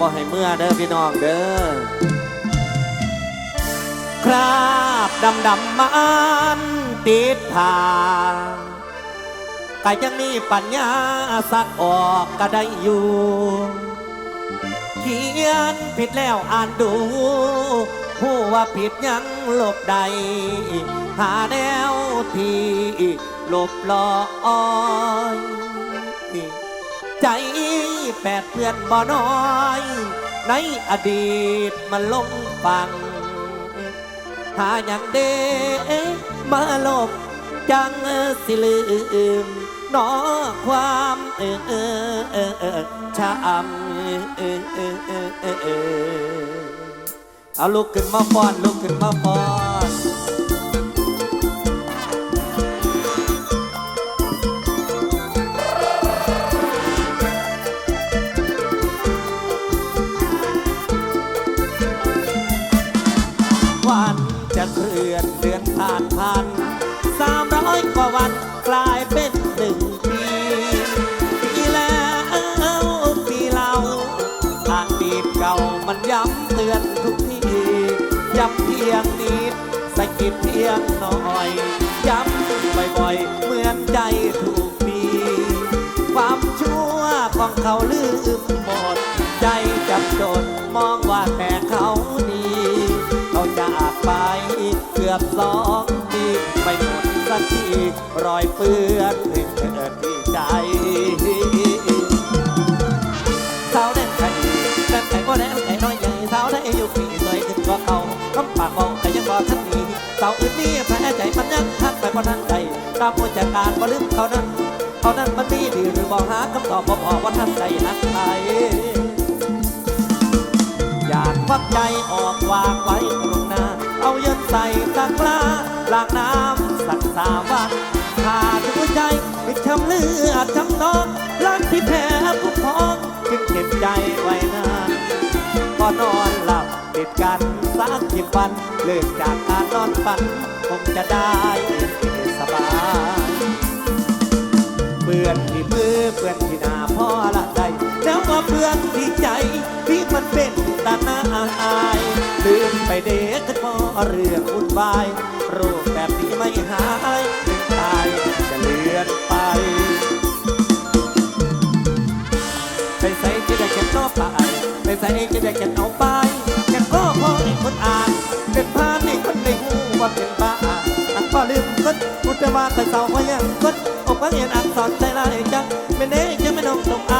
บ่ให้เมื่อเด้อพี่น้องเด้อคราบดำดำมันติดทางก็ยังมีปัญญาสักออกก็ได้อยู่เขียนผิดแล้วอ่านดูผู้ว่าผิดยังหลบใด หาแนวที่หลบลอย ใจแปดเพื่อนบ่น้อย ในอดีตมันลงฟัง หาอย่างเดมาลบจังสิลืมนอความเออเออเออเออช้ำเออเออเออเออเอาลุกขึ้นมาฟ้อนลุกขึ้นมาฟ้อน ตือนทุกทีย้ำเพียงนิดสะกิดเพียงหน่อยย้ำบ่อยๆ เหมือนใจถูกปีความชั่วของเขาลืมหมด ใจจับจดมองว่าแต่เขาดีเขาจากไปเกือบสองปีไม่หมดสักทีรอยเปื้อนเกิ นมีสาวอื่นนี่แพ้ใจมันยังทักไปบ่ทันใจตามผู้จัดการบ่ลืมเขานั้นเขานั้นมันมีดีหรือบ่หาคำตอบบ่พอว่าทันใจนักไทยอยากควักใจออกวางไว้ตรงหน้าเอาเยินใส่ตะกร้าล้างน้ำสักสามวันขาดหัวใจปิดช้ำเลือดช้ำนองรักที่แพ้ผู้พองจึงเก็บใจไว้นานพอนอนหลับติดกัน สักสิบวันเลิกจากการนอนฝันคงจะได้สบายเปื่อนที่มือเปื่อนที่หน้าพ่อละใดแล้วมาเปื่อนที่ใจที่มันเป็นตาหน้าอายลืมไปเด็กพอเรื่องวุ่นวายโรคแบบนี้ไม่หายถึงตายจะเลือนไปไปใส่ที่ได้เก็บนอกไปไปใส่ที่ได้เก็ เป็นบ้าอันพ่อลืมกดพูดแต่ว่าแต่เศร้าก็ยังกดอกว่าเห็นอักษรใจลายจังไม่เน่จะไม่นองตรงอา